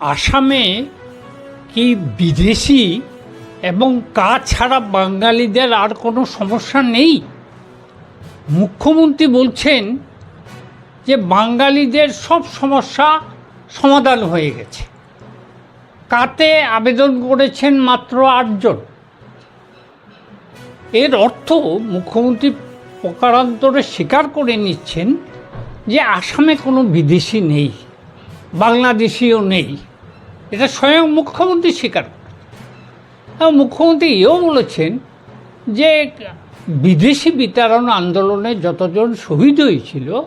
আসামে কি বিদেশি এবং কাজ ছাড়া বাঙালিদের আর কোনো সমস্যা নেই? মুখ্যমন্ত্রী বলছেন যে বাঙালিদের সব সমস্যা সমাধান হয়ে গেছে। কাতে আবেদন করেছেন মাত্র আটজন। এর অর্থ মুখ্যমন্ত্রী প্রকারান্তরে স্বীকার করে নিচ্ছেন যে আসামে কোনো বিদেশি নেই, বাংলাদেশিও নেই। এটা স্বয়ং মুখ্যমন্ত্রী স্বীকার এবং মুখ্যমন্ত্রী এও বলেছেন যে বিদেশি বিতরণ আন্দোলনে যতজন শহীদ হয়েছিল,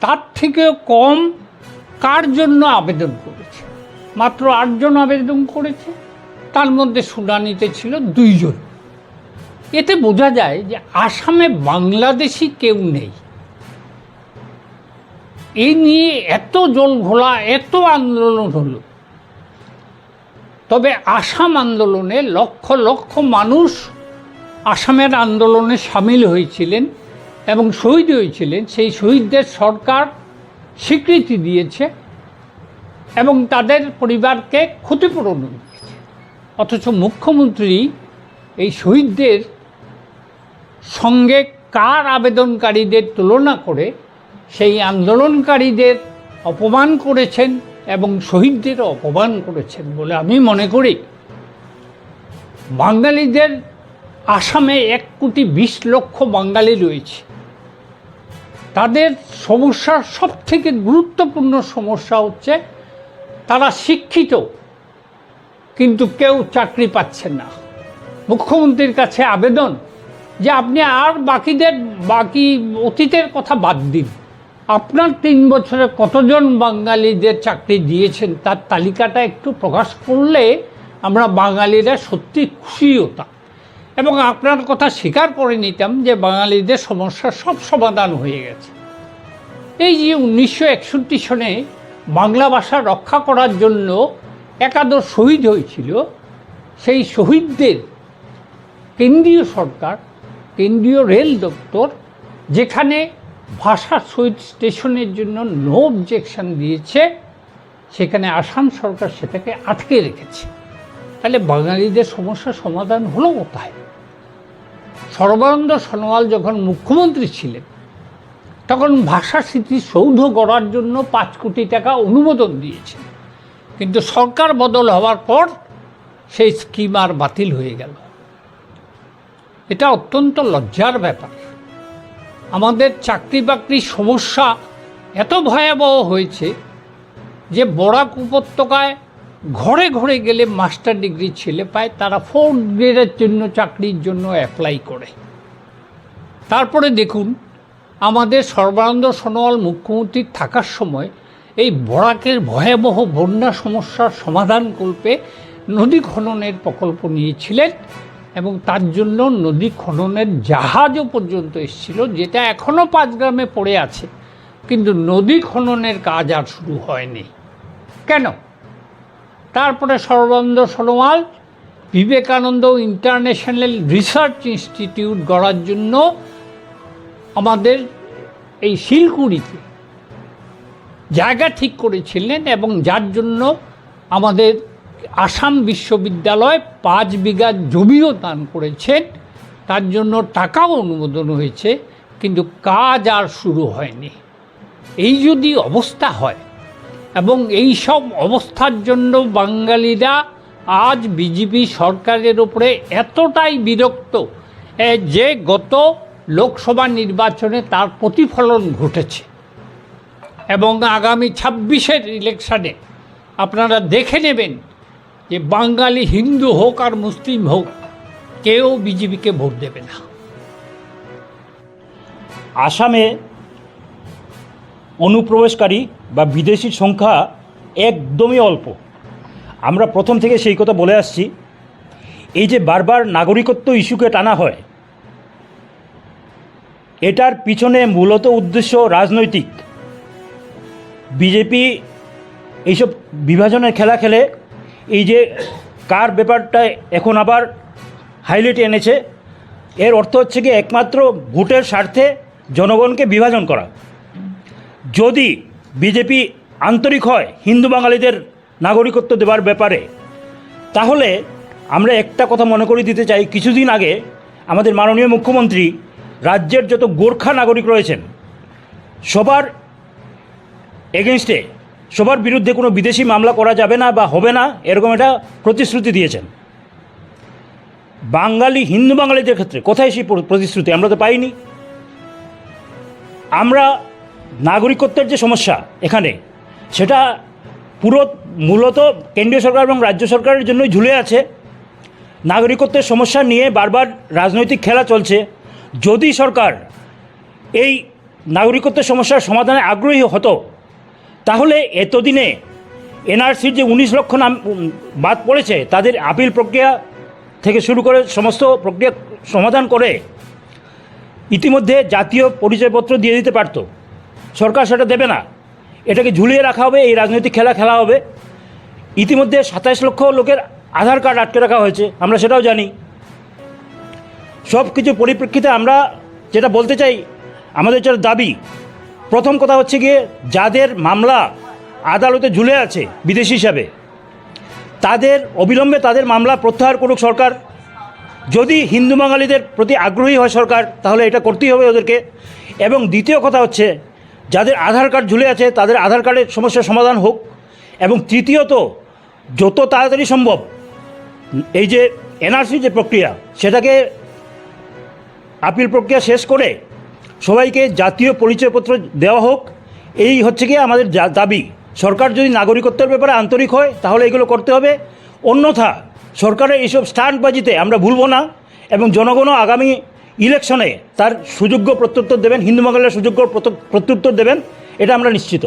তার থেকেও কম কার জন্য আবেদন করেছে? মাত্র আটজন আবেদন করেছে, তার মধ্যে শুনানিতে ছিল দুইজন। এতে বোঝা যায় যে আসামে বাংলাদেশি কেউ নেই। এই নিয়ে এত জল ঘোলা এত আন্দোলন হলো। তবে আসাম আন্দোলনে লক্ষ লক্ষ মানুষ আসামের আন্দোলনে সামিল হয়েছিলেন এবং শহীদ হয়েছিলেন। সেই শহীদদের সরকার স্বীকৃতি দিয়েছে এবং তাদের পরিবারকে ক্ষতিপূরণ দিয়েছে। অথচ মুখ্যমন্ত্রী এই শহীদদের সঙ্গে কার আবেদনকারীদের তুলনা করে সেই আন্দোলনকারীদের অপমান করেছেন এবং শহীদদের অপমান করেছেন বলে আমি মনে করি। বাঙালিদের আসামে এক কোটি বিশ লক্ষ বাঙালি রয়েছে। তাদের সমস্যার সব থেকে গুরুত্বপূর্ণ সমস্যা হচ্ছে, তারা শিক্ষিত, কিন্তু কেউ চাকরি পাচ্ছেন না। মুখ্যমন্ত্রীর কাছে আবেদন যে আপনি আর বাকিদের, বাকি অতীতের কথা বাদ দিন। আপনার তিন বছরে কতজন বাঙালিদের চাকরি দিয়েছেন, তার তালিকাটা একটু প্রকাশ করলে আমরা বাঙালিরা সত্যি খুশি হতাম। এবং আপনার কথা স্বীকার করে নিতাম যে বাঙালিদের সমস্যা সব সমাধান হয়ে গেছে। এই যে উনিশশো একষট্টি সনে বাংলা ভাষা রক্ষা করার জন্য একাদশ শহীদ হয়েছিল, সেই শহীদদের কেন্দ্রীয় সরকার, কেন্দ্রীয় রেল দপ্তর, যেখানে ভাষা শহীদ স্টেশনের জন্য নো অবজেকশন দিয়েছে, সেখানে আসাম সরকার সেটাকে আটকে রেখেছে। তাহলে বাঙালিদের সমস্যা সমাধান হলো কোথায়? সর্বানন্দ সোনোয়াল যখন মুখ্যমন্ত্রী ছিলেন, তখন ভাষা স্মৃতিসৌধ গড়ার জন্য পাঁচ কোটি টাকা অনুমোদন দিয়েছে কিন্তু সরকার বদল হওয়ার পর সেই স্কিম আর বাতিল হয়ে গেল। এটা অত্যন্ত লজ্জার ব্যাপার। আমাদের চাকরি বাকরির সমস্যা এত ভয়াবহ হয়েছে যে বরাক উপত্যকায় ঘরে ঘরে গেলে মাস্টার ডিগ্রি ছেলে পায়, তারা ফোর্থ গ্রেডের জন্য চাকরির জন্য অ্যাপ্লাই করে। তারপরে দেখুন, আমাদের সর্বানন্দ সোনোয়াল মুখ্যমন্ত্রী থাকার সময় এই বরাকের ভয়াবহ বন্যা সমস্যার সমাধান কল্পে নদী খননের প্রকল্প নিয়েছিলেন। এবং তার জন্য নদী খননের জাহাজও পর্যন্ত এসেছিল, যেটা এখনও পাঁচগ্রামে পড়ে আছে। কিন্তু নদী খননের কাজ আর শুরু হয়নি। কেন? তারপরে Sarbananda Sonowal Vivekananda international research institute গড়ার জন্য আমাদের এই শিলকুড়িতে জায়গা ঠিক করেছিলেন এবং যার জন্য আমাদের আসাম বিশ্ববিদ্যালয় পাঁচ বিঘা জমিও দান করেছেন। তার জন্য টাকাও অনুমোদন হয়েছে, কিন্তু কাজ আর শুরু হয়নি। এই যদি অবস্থা হয়, এবং এই সব অবস্থার জন্য বাঙালিরা আজ বিজেপি সরকারের উপরে এতটাই বিরক্ত যে গত লোকসভা নির্বাচনে তার প্রতিফলন ঘটেছে। এবং আগামী ছাব্বিশের ইলেকশানে আপনারা দেখে নেবেন যে বাঙালি হিন্দু হোক আর মুসলিম হোক, কেউ বিজেপিকে ভোট দেবে না। আসামে অনুপ্রবেশকারী বা বিদেশির সংখ্যা একদমই অল্প। আমরা প্রথম থেকে সেই কথা বলে আসছি। এই যে বারবার নাগরিকত্ব ইস্যুকে টানা হয়, এটার পিছনে মূলত উদ্দেশ্য রাজনৈতিক। বিজেপি এইসব বিভাজনের খেলা খেলে এই যে কার ব্যাপারটা এখন আবার হাইলাইট এনেছে, এর অর্থ হচ্ছে কি একমাত্র ভোটের স্বার্থে জনগণকে বিভাজন করা। যদি বিজেপি আন্তরিক হয় হিন্দু বাঙালিদের নাগরিকত্ব দেওয়ার ব্যাপারে, তাহলে আমরা একটা কথা মনে করিয়ে দিতে চাই, কিছুদিন আগে আমাদের মাননীয় মুখ্যমন্ত্রী রাজ্যের যত গোর্খা নাগরিক রয়েছেন, সবার এগেনস্টে সবার বিরুদ্ধে কোনো বিদেশি মামলা করা যাবে না বা হবে না, এরকম একটা প্রতিশ্রুতি দিয়েছেন। বাঙালি, হিন্দু বাঙালিদের ক্ষেত্রে কোথায় সেই প্রতিশ্রুতি? আমরা তো পাইনি। আমরা নাগরিকত্বের যে সমস্যা এখানে, সেটা পুরো মূলত কেন্দ্রীয় সরকার এবং রাজ্য সরকারের জন্যই ঝুলে আছে। নাগরিকত্বের সমস্যা নিয়ে বারবার রাজনৈতিক খেলা চলছে। যদি সরকার এই নাগরিকত্বের সমস্যার সমাধানে আগ্রহী হতো তাহলে এতদিনে এনআরসির যে উনিশ লক্ষ নাম বাদ পড়েছে, তাদের আপিল প্রক্রিয়া থেকে শুরু করে সমস্ত প্রক্রিয়া সমাধান করে ইতিমধ্যে জাতীয় পরিচয়পত্র দিয়ে দিতে পারতো। সরকার সেটা দেবে না। এটাকে ঝুলিয়ে রাখা হবে, এই রাজনৈতিক খেলা খেলা হবে। ইতিমধ্যে সাতাইশ লক্ষ লোকের আধার কার্ড আটকে রাখা হয়েছে, আমরা সেটাও জানি। সব কিছু পরিপ্রেক্ষিতে আমরা যেটা বলতে চাই, আমাদের যেটা দাবি প্রথম কথা হচ্ছে গিয়ে যাদের মামলা আদালতে ঝুলে আছে বিদেশি হিসাবে, তাদের অবিলম্বে তাদের মামলা প্রত্যাহার করুক সরকার। যদি হিন্দু বাঙালিদের প্রতি আগ্রহী হয় সরকার, তাহলে এটা করতেই হবে ওদেরকে। এবং দ্বিতীয় কথা হচ্ছে, যাদের আধার কার্ড ঝুলে আছে, তাদের আধার কার্ডের সমস্যার সমাধান হোক। এবং তৃতীয়ত, যত তাড়াতাড়ি সম্ভব, এই যে এনআরসি যে প্রক্রিয়া, সেটাকে আপিল প্রক্রিয়া শেষ করে সবাইকে জাতীয় পরিচয়পত্র দেওয়া হোক। এই হচ্ছে গিয়ে আমাদের দাবি। সরকার যদি নাগরিকত্বের ব্যাপারে আন্তরিক হয়, তাহলে এগুলো করতে হবে। অন্যথা সরকারের এইসব স্টান্টবাজিতে আমরা ভুলব না এবং জনগণও আগামী ইলেকশনে তার সুযোগ্য প্রত্যুত্তর দেবেন, হিন্দু মঙ্গলের সুযোগ্য প্রত্যুত্তর দেবেন, এটা আমরা নিশ্চিত।